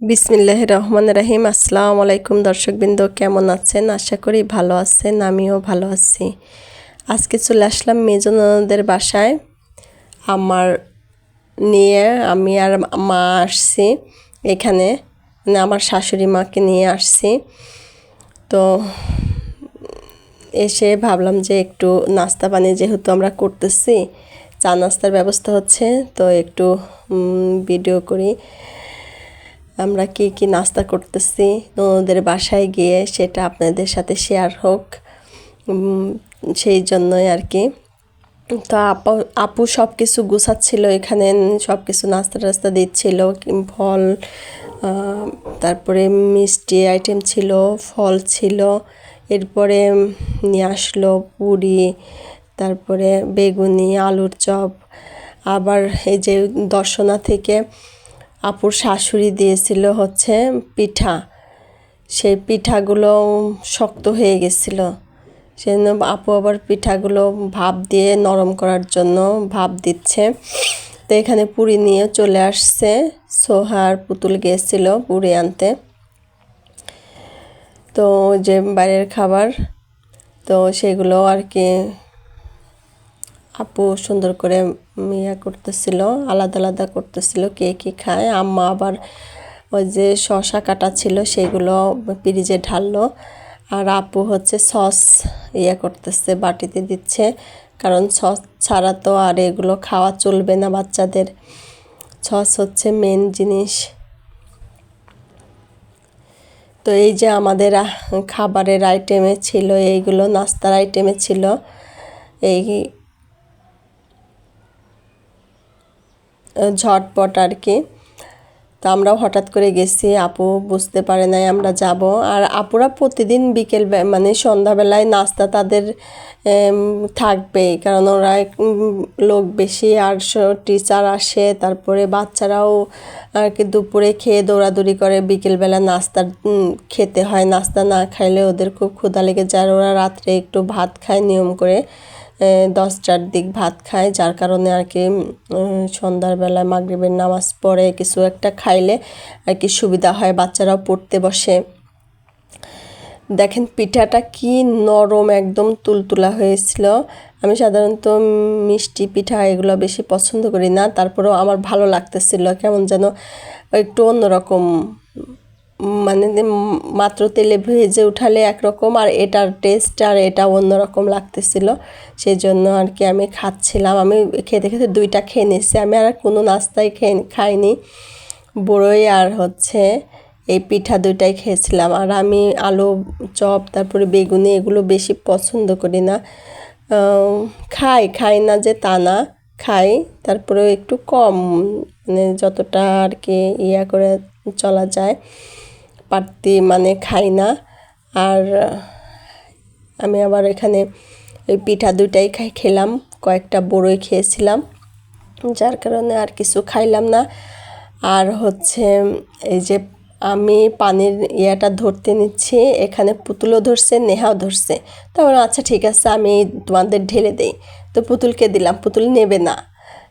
বিসমিল্লাহ রহমান রাহিম। আসসালামু আলাইকুম দর্শকবৃন্দ, কেমন আছেন? আশা করি ভালো আছেন, আমিও ভালো আছি। আজকে চলে আসলাম মেজনদের বাসায়। আমার নিয়ে, আমি আর মা আসছি এখানে। মানে আমার শাশুড়ি মাকে নিয়ে আসছি। তো এসে ভাবলাম যে একটু নাস্তা পানি যেহেতু আমরা করতেছি, চা নাস্তার ব্যবস্থা হচ্ছে, তো একটু ভিডিও করি। আমরা কি কি নাস্তা করতেছি ওদের বাসায় গিয়ে সেটা আপনাদের সাথে শেয়ার হোক। সেই জন্যই আর কি। তো আপু আপু সব কিছু গুছাচ্ছিল এখানে সব কিছু নাস্তা টাস্তা দিচ্ছিল ফল তারপরে মিষ্টি আইটেম ছিল, ফল ছিল, এরপরে নিয়ে আসলো পুরি, তারপরে বেগুনি, আলুর চপ, আবার এই যে দর্শনা থেকে আপুর শাশুড়ি দিয়েছিল হচ্ছে পিঠা। সেই পিঠাগুলো শক্ত হয়ে গেছিল। সেজন্য আপু আবার পিঠাগুলো ভাপ দিয়ে নরম করার জন্য ভাপ দিচ্ছে। তো এখানে পুরি নিয়ে চলে আসছে। সোহার পুতুল গিয়েছিল পুরি আনতে। তো যে বাইরের খাবার, তো সেগুলো আর কি আপু সুন্দর করে ইয়া করতেছিল, আলাদা আলাদা করতেছিল, কে কী খায়। আম্মা আবার ওই যে শশা কাটা ছিল, সেগুলো ফ্রিজে ঢাললো। আর আপু হচ্ছে সস ইয়া করতেছে, বাটিতে দিচ্ছে। কারণ সস ছাড়া তো আর এগুলো খাওয়া চলবে না বাচ্চাদের। সস হচ্ছে মেন জিনিস। তো এই যে আমাদের খাবারের আইটেমে ছিল, এইগুলো, নাস্তার আইটেমে ছিল। এই ঝটপট আর কি। তো আমরাও হঠাৎ করে গেছি আপু বুঝতে পারে নাই আমরা যাব। আর আপুরা প্রতিদিন বিকেল মানে সন্ধ্যাবেলায় নাস্তা তাদের এম, থাকবেই। কারণ ওরা লোক বেশি আর টিচার আসে তারপরে বাচ্চারাও আর কি দুপুরে খেয়ে দৌড়াদৌড়ি করে বিকেলবেলা নাস্তা খেতে হয়। নাস্তা না খাইলে ওদের খুব ক্ষুধা লেগে যায়। ওরা রাত্রে একটু ভাত খায় নিয়ম করে। এ, দশটার দিক ভাত খায় যার কারণে আর কি সন্ধ্যার বেলায় মাগরিবের নামাজ পড়ে কিছু একটা খাইলে আর কি সুবিধা হয় বাচ্চারাও পড়তে বসে। দেখেন পিঠাটা কি নরম একদম তুলতুলা হয়েছিল। আমি সাধারণত মিষ্টি পিঠা এগুলো বেশি পছন্দ করি না তারপরেও আমার ভালো লাগতেছিল কেমন যেন একটু অন্যরকম মানে মাত্র তেলে ভেজে উঠালে একরকম আর এটার টেস্ট আর এটা অন্যরকম লাগতেছিল। সেই জন্য আর কি আমি খাচ্ছিলাম। আমি খেতে খেতে দুইটা খেয়ে নিয়েছি। আমি আর কোনো নাস্তাই খেয়ে খাইনি। বড়ই আর হচ্ছে এই পিঠা দুইটাই খেয়েছিলাম। আর আমি আলু চপ, তারপরে বেগুনি এগুলো বেশি পছন্দ করি না। খাই খাই না যে তা না। খাই, তারপরেও একটু কম। মানে যতটা আর কি ইয়া করে চলা যায়, পারতি মানে খাই না। আর, আমি আবার এখানে ওই পিঠা দুইটাই খাই, খেলাম, কয়েকটা বড়ই খেয়েছিলাম। যার কারণে আর কিছু খাইলাম না। আর হচ্ছে, এই যে আমি পানির ইয়াটা ধরতে নিচ্ছি, এখানে পুতুলও ধরছে, নেহাও ধরছে। তো আচ্ছা ঠিক আছে, আমি তোমাদের ঢেলে দেই। তো পুতুলকে দিলাম, পুতুল নেবে না।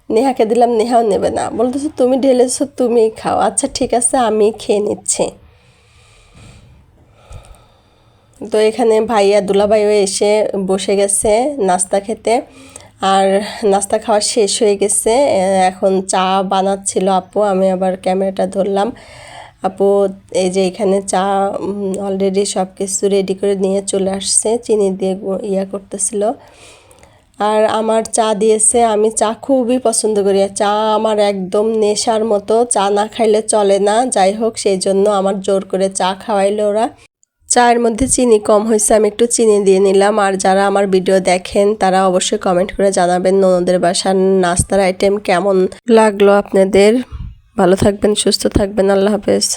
নেহাকে দিলাম, নেহাও নেবে না। বলতেছে, তুমি ঢেলেছো, তুমি খাও। আচ্ছা ঠিক আছে, আমি খেয়ে নিচ্ছি। তো এখানে ভাইয়া দুলাভাইও এসে বসে গেছে নাস্তা খেতে। আর নাস্তা খাওয়া শেষ হয়ে গেছে। এখন চা বানাচ্ছিল আপু, আমি আবার ক্যামেরাটা ধরলাম। আপু, এই যে এখানে চা অলরেডি সব কিছু রেডি করে নিয়ে চলে আসছে, চিনি দিয়ে ইয়া করতেছিল। আর আমার চা দিয়েছে, আমি চা খুবই পছন্দ করি। চা আমার একদম নেশার মতো, চা না খাইলে চলে না। যাই হোক, সেই জন্য আমার জোর করে চা খাওয়াইলো ওরা। চায়ের মধ্যে চিনি কম হয়েছে, আমি একটু চিনি দিয়ে নিলাম। আর যারা আমার ভিডিও দেখেন, তারা অবশ্যই কমেন্ট করে জানাবেন ননদের বাসার নাস্তার আইটেম কেমন লাগল আপনাদের। ভালো থাকবেন, সুস্থ থাকবেন, আল্লাহ হাফেজ।